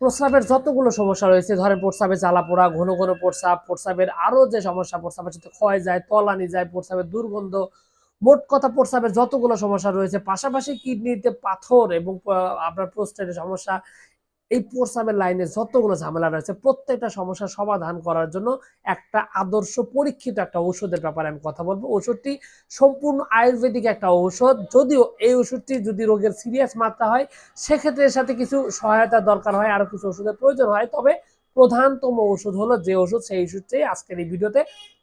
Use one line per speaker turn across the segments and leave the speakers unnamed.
প্রস্রাবের যতগুলো সমস্যা রয়েছে, ধরেন প্রস্রাবে জ্বালা পোড়া, ঘন ঘন প্রস্রাব, প্রস্রাবের আরও যে সমস্যা, প্রস্রাবের সাথে ক্ষয় যায়, তলানি যায়, প্রস্রাবের দুর্গন্ধ, মোট কথা প্রস্রাবের যতগুলো সমস্যা রয়েছে, পাশাপাশি কিডনিতে পাথর এবং আপনার প্রস্টেটের সমস্যা এই প্রস্রাবের লাইনে যতগুলো ঝামেলা রয়েছে, প্রত্যেকটা সমস্যার সমাধান করার জন্য একটা আদর্শ পরীক্ষিত একটা ঔষধের ব্যাপারে আমি কথা বলব। ওষুধটি সম্পূর্ণ আয়ুর্বেদিক একটা ঔষধ। যদিও এই ওষুধটি যদি রোগের সিরিয়াস মাত্রা হয়, সেক্ষেত্রে এর সাথে কিছু সহায়তা দরকার হয়, আরও কিছু ওষুধের প্রয়োজন হয়। তবে প্রধানতম ওষুধ হলো যে ওষুধ সেই ওষুধটাই আজকের এই ভিডিওতে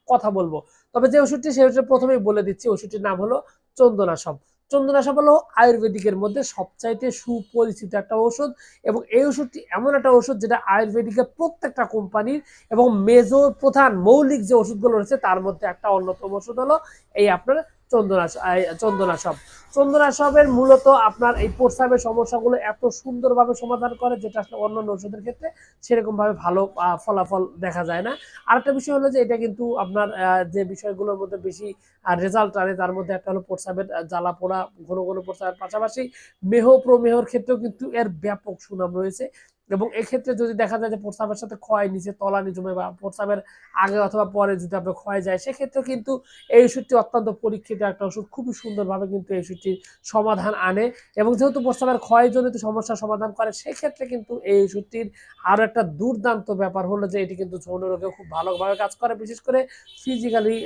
কথা বলব। তবে যে ওষুধটি সেই ওষুধ প্রথমেই বলে দিচ্ছি। ওষুধটির নাম হলো চন্দনাশব চন্দনাশব হলো আয়ুর্বেদিকের মধ্যে সবচাইতে সুপরিচিত একটা ওষুধ এবং এই ওষুধটি এমন একটা ওষুধ যেটা আয়ুর্বেদিকের প্রত্যেকটা কোম্পানির এবং মেজর প্রধান মৌলিক যে ওষুধগুলো রয়েছে তার মধ্যে একটা অন্যতম ওষুধ হলো এই আপনার চন্দনাশ এই চন্দনাশব চন্দনাশবের মূলত আপনার এই প্রস্রাবের সমস্যাগুলো এত সুন্দরভাবে সমাধান করে, যেটা আসলে অন্যান্য ওষুধের ক্ষেত্রে সেরকম ভাবে ভালো ফলাফল দেখা যায় না। আরেকটা বিষয় হলো যে, এটা কিন্তু আপনার যে বিষয়গুলোর মধ্যে বেশি রেজাল্ট আনে, তার মধ্যে একটা হলো প্রস্রাবের জ্বালা পোড়া, ঘন ঘন প্রস্রাবের পাশাপাশি মেহ প্রমেহর ক্ষেত্রেও কিন্তু এর ব্যাপক সুনাম রয়েছে। এবং এক্ষেত্রে যদি দেখা যায় যে প্রস্রাবের সাথে ক্ষয় নিচে তলানি জমে বা প্রস্রাবের আগে অথবা পরে যদি আপনার ক্ষয় যায় সেক্ষেত্রে কিন্তু এই ওষুধটি অত্যন্ত পরীক্ষিত একটা ওষুধ। খুবই সুন্দরভাবে কিন্তু এই ওষুধটির সমাধান আনে এবং যেহেতু প্রস্রাবের ক্ষয়জনিত সমস্যার সমাধান করে, সেক্ষেত্রে কিন্তু এই ওষুধটির আরও একটা দুর্দান্ত ব্যাপার হলো যে এটি কিন্তু যৌন রোগে খুব ভালোভাবে কাজ করে। বিশেষ করে ফিজিক্যালি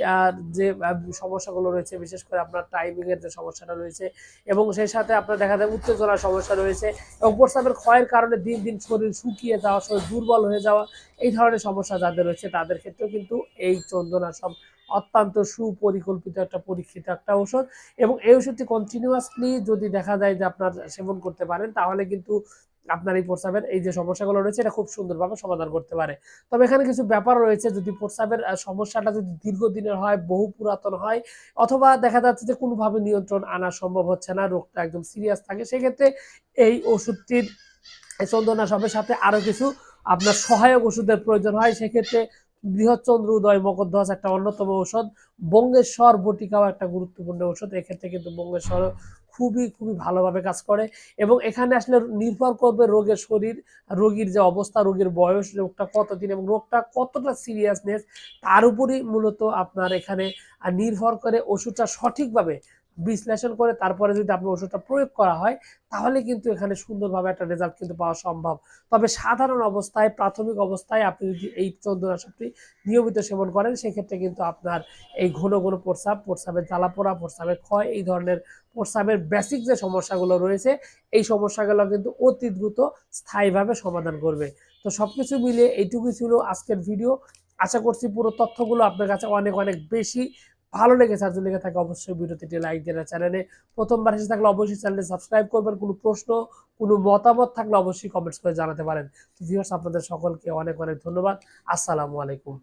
যে সমস্যাগুলো রয়েছে, বিশেষ করে আপনার টাইমিংয়ের যে সমস্যাটা রয়েছে এবং সেই সাথে আপনার দেখা যায় উত্তেজনার সমস্যা রয়েছে এবং প্রস্রাবের ক্ষয়ের কারণে দিন দিন শরীর শুকিয়ে যাওয়া শরীর দুর্বল হয়ে যাওয়া, এই ধরনের সমস্যা যাদের রয়েছে তাদের ক্ষেত্রেও কিন্তু এই চন্দনাশব অত্যন্ত সুপরিকল্পিত একটা পরীক্ষিত একটা ঔষধ। এবং এই ওষুধটি কন্টিনিউয়াসলি যদি দেখা যায় যে আপনার সেবন করতে পারেন, তাহলে কিন্তু আপনার এই প্রস্রাবের এই যে সমস্যাগুলো রয়েছে, এটা খুব সুন্দরভাবে সমাধান করতে পারে। তবে এখানে কিছু ব্যাপার রয়েছে, যদি প্রস্রাবের সমস্যাটা যদি দীর্ঘদিনের হয়, বহু পুরাতন হয়, অথবা দেখা যাচ্ছে যে কোনোভাবে নিয়ন্ত্রণ আনা সম্ভব হচ্ছে না, রোগটা একদম সিরিয়াস থাকে, সেক্ষেত্রে এই ওষুধটির এই চন্দনাশবের সাথে আরও কিছু আপনার সহায়ক ওষুধের প্রয়োজন হয়, সেক্ষেত্রে বৃহৎচন্দ্র উদয় মকদ্দাস একটা অন্যতম ঔষধ। বঙ্গেশ্বর বটিকাও একটা গুরুত্বপূর্ণ ওষুধ এক্ষেত্রে কিন্তু বঙ্গেশ্বর খুবই খুবই ভালোভাবে কাজ করে। এবং এখানে আসলে নির্ভর করবে রোগের শরীর, রোগীর যে অবস্থা, রোগীর বয়স, রোগটা কতদিন এবং রোগটা কতটা সিরিয়াসনেস তার উপরই মূলত আপনার এখানে নির্ভর করে ওষুধটা সঠিকভাবে বিশ্লেষণ করে তারপরে যদি আপনার ওষুধটা প্রয়োগ করা হয়, তাহলে কিন্তু এখানে সুন্দরভাবে একটা রেজাল্ট কিন্তু পাওয়া সম্ভব। তবে সাধারণ অবস্থায়, প্রাথমিক অবস্থায় আপনি যদি এই চন্দ্রনাশকটি নিয়মিত সেবন করেন, সেক্ষেত্রে কিন্তু আপনার এই ঘন ঘন প্রস্রাব, প্রস্রাবের জ্বালা পোড়া প্রস্রাবের ক্ষয়, এই ধরনের প্রস্রাবের বেসিক যে সমস্যাগুলো রয়েছে, এই সমস্যাগুলো কিন্তু অতি দ্রুত স্থায়ীভাবে সমাধান করবে। তো সব কিছু মিলিয়ে এইটুকুই ছিল আজকের ভিডিও আশা করছি পুরো তথ্যগুলো আপনার কাছে অনেক অনেক বেশি ভালো লেগে যদি লেগে থাকে, অবশ্যই ভিডিওতে লাইক দেন চ্যানেলে প্রথমবার এসে থাকলে অবশ্যই চ্যানেলে সাবস্ক্রাইব করবেন। কোনো প্রশ্ন, কোনো মতামত থাকলে অবশ্যই কমেন্টস করে জানাতে পারেন। তো ভিউয়ার্স আপনাদের সকলকে অনেক অনেক ধন্যবাদ। আসসালামু আলাইকুম।